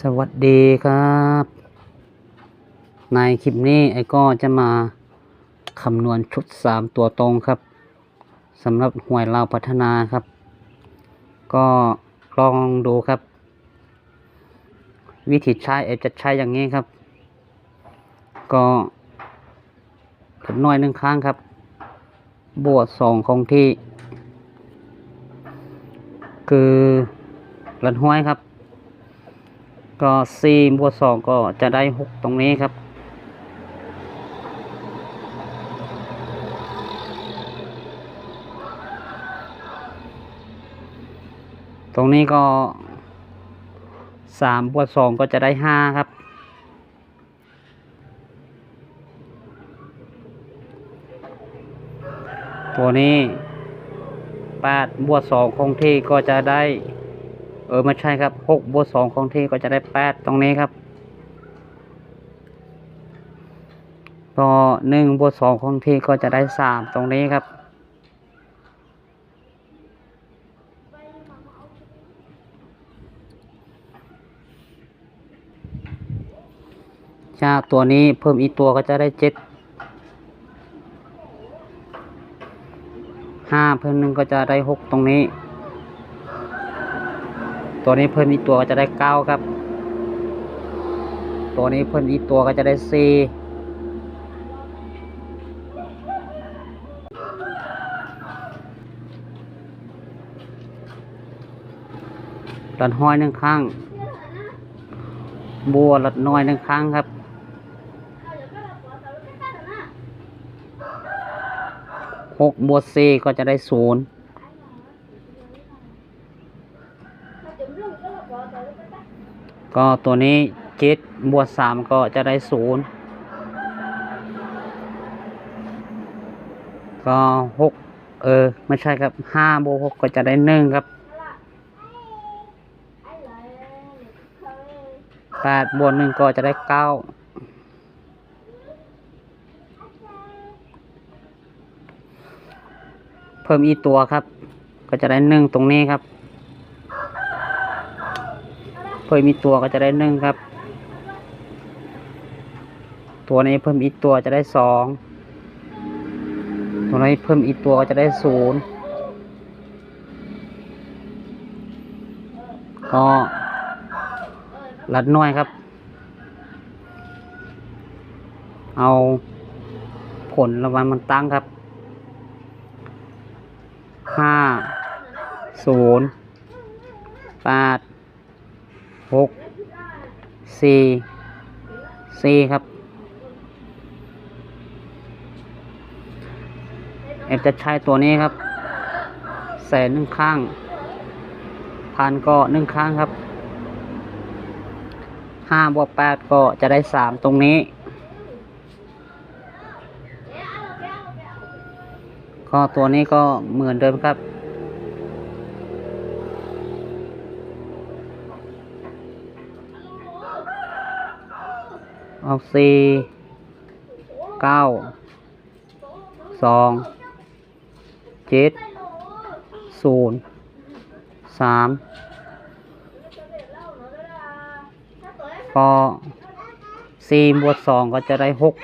สวัสดีครับ ในคลิปนี้ไอ้ก็จะมาคำนวณชุดสามตัวตรงครับสำหรับหวยเราพัฒนาครับ ก็ลองดูครับ วิธีใช้เอจะใช้อย่างนี้ครับ ก็กดน้อยหนึ่งครั้งครับ บวกสองคงที่ คือรันห้วยครับ ก็สี่บวกสองก็จะได้หกตรงนี้ครับ ตรงนี้ก็สามบวกสองก็จะได้ห้าครับ ตัวนี้แปดบวกสองคงที่ก็จะได้ เออไม่ใช่ครับหกบวกสองคงที่ก็จะได้แปดตรงนี้ครับก็หนึ่งบวกสองคงที่ก็จะได้สามตรงนี้ครับ จากตัวนี้เพิ่มอีกตัวก็จะได้เจ็ดห้าเพิ่มหนึ่งก็จะได้หกตรงนี้ ตัวนี้เพิ่มอีกตัวก็จะได้เก้าครับ ตัวนี้เพิ่มอีกตัวก็จะได้สี่ลัดห้อยหนึ่งครั้งบัวลัดน้อยหนึ่งครั้งครับ หกบวกสี่ก็จะได้ศูนย์ ก็ตัวนี้เจ็ดบวกสามก็จะได้ศูนย์ก็หกเออ ไม่ใช่ครับห้าบวกหกก็จะได้หนึ่งครับแปดบวกหนึ่งก็จะได้เก้าเพิ่มอีกตัวครับ ก็จะได้หนึ่งตรงนี้ครับ เพิ่มอีกตัวก็จะได้หนึ่งครับ ตัวนี้เพิ่มอีกตัวจะได้สองตัวนี้เพิ่มอีกตัวก็จะได้ศูนย์ก็ลัดน่วยครับ เอาผลรางวัลมันตั้งครับห้าศูนย์แปด หกสี่สี่ครับเอฟจะใช้ตัวนี้ครับ แสนหนึ่งข้างพันก็หนึ่งข้างครับห้าบวกแปดก็จะได้สามตรงนี้ ก็ตัวนี้ก็เหมือนเดิมครับ เอาสี่เก้าสองเจ็ดศูนย์สามก็สี่บวกสองก็จะได้หก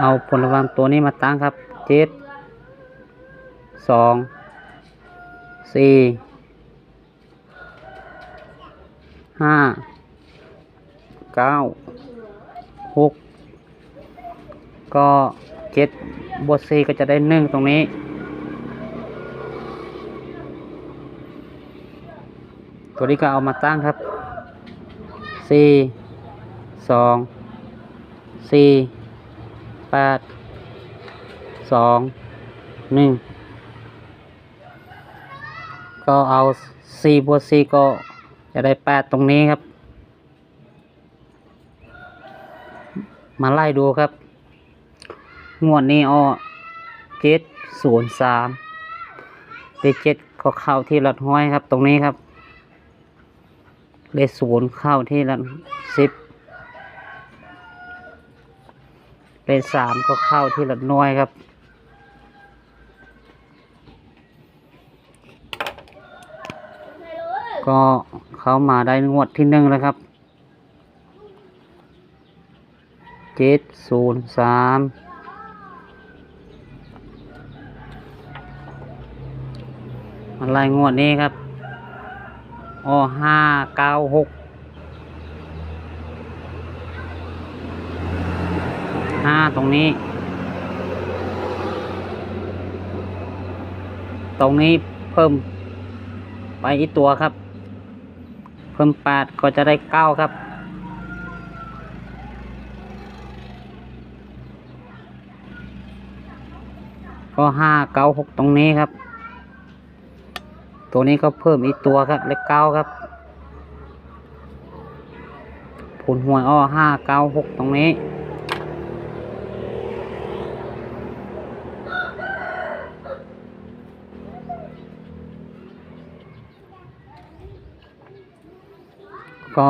เอาผลรางวัลตัวนี้มาตั้งครับเจ็ด สองสี่ห้าเก้าหกก็เจ็ดบวกสี่ก็จะได้หนึ่งตรงนี้ ตัวนี้ก็เอามาตั้งครับสี่สองสี่แปดสองหนึ่ง ก็เอาสี่บวกสี่ก็จะได้แปดตรงนี้ครับ มาไล่ดูครับ งวดนี้อ้อเจ็ดศูนย์สามเลขเจ็ดก็เข้าที่หลัดห้อยครับ ตรงนี้ครับเลขศูนย์เข้าที่หลัดสิบเลขสามก็เข้าที่หลัดน้อยครับ ก็เขามาได้งวดที่หนึ่งแล้วครับเจ็ดศูนย์สามอะไรงวดนี้ครับอ้อห้าเก้าหกห้าตรงนี้ ตรงนี้เพิ่มไปอีกตัวครับ เพิ่มแปดก็จะได้เก้าครับ ก็ห้าเก้าหกตรงนี้ครับ ตัวนี้ก็เพิ่มอีกตัวครับเลขเก้าครับผลหวยอ้อห้าเก้าหกตรงนี้ ก็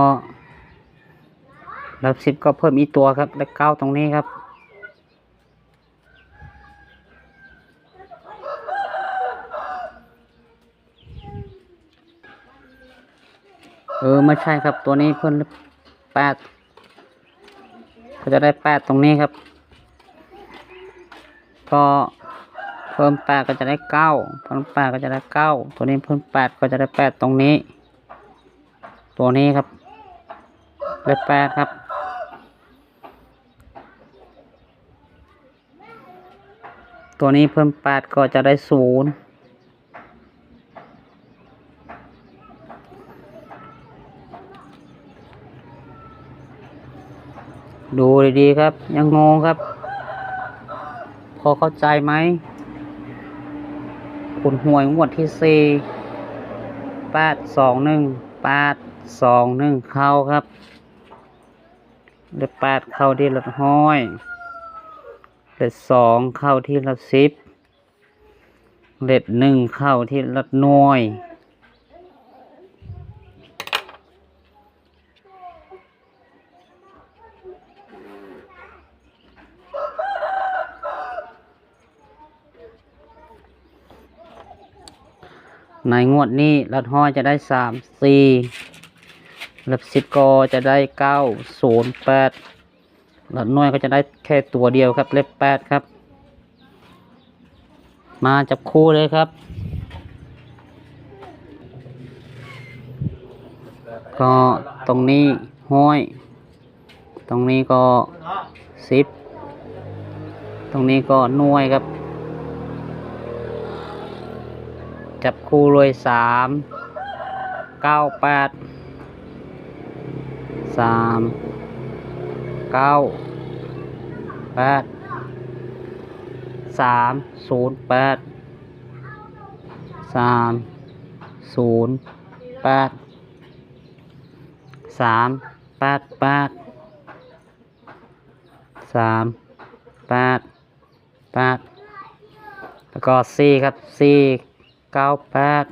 รับสิบก็เพิ่มอีกตัวครับเลขเก้าตรงนี้ครับ เออไม่ใช่ครับตัวนี้เพิ่มแปดก็จะได้แปดตรงนี้ครับ ก็เพิ่มแปดก็จะได้เก้าเพิ่มแปดก็จะได้เก้าตัวนี้เพิ่มแปดก็จะได้แปดตรงนี้ ตัวนี้ครับได้แปดครับ ตัวนี้เพิ่มแปดก็จะได้ศูนย์ดูดีๆครับ ยังงงครับ พอเข้าใจไหมขุนหวยงวดที่สี่แปดสองหนึ่ง ปาดสองหนึ่งเข้าครับเลขแปดเข้าที่รถห้อยเลขสองเข้าที่รถสิบเลดหนึ่งเข้าที่รถหน่วย ในงวดนี้ลัดห้อยจะได้สามสี่ลัดสิบกอจะได้เก้าศูนย์แปดลัดน้อยก็จะได้แค่ตัวเดียวครับ เลขแปดครับ มาจับคู่เลยครับ ก็ตรงนี้ห้อย ตรงนี้ก็สิบ ตรงนี้ก็น่วยครับ จับคู่เลยสามเก้าแปดสามเก้าแปดสามศูนย์แปดสามศูนย์แปดสามแปดแปดสามแปดแปดแล้วก็สี่ครับสี่ เก้าแปด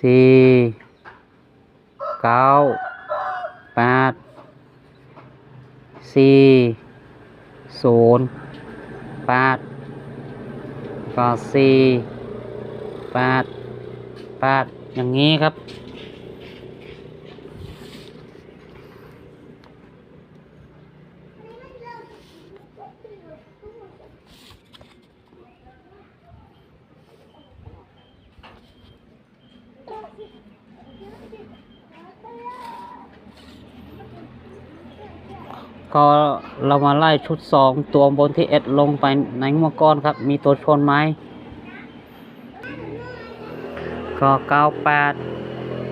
สี่เก้าแปดสี่ศูนย์แปดก็สี่แปดแปดอย่างนี้ครับ ก็เรามาไล่ชุดสองตัวบนที่เอ็ดลงไปในงวดก้อนครับ มีตัวชนไหมก็เก้าแปด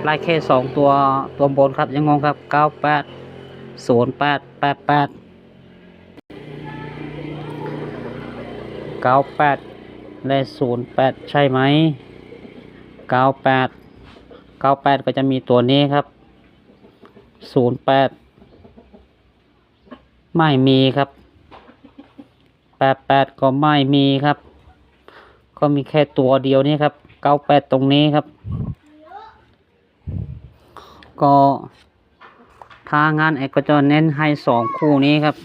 ไล่แค่สองตัวตัวบนครับยังงงครับเก้าแปดศูนย์แปดแปดแปดเก้าแปดและศูนย์แปดใช่ไหมเก้าแปดเก้าแปดก็จะมีตัวนี้ครับศูนย์แปด ไม่มีครับแปดแปดก็ไม่มีครับ ก็มีแค่ตัวเดียวนี้ครับเก้าแปดตรงนี้ครับ ก็ทางงานเอกก็จะเน้นให้สองคู่นี้ครับ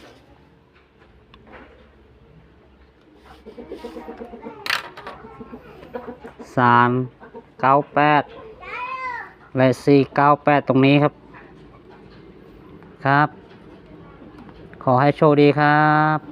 สามเก้าแปดและสี่เก้าแปดตรงนี้ครับ ครับ ขอให้โชคดีครับ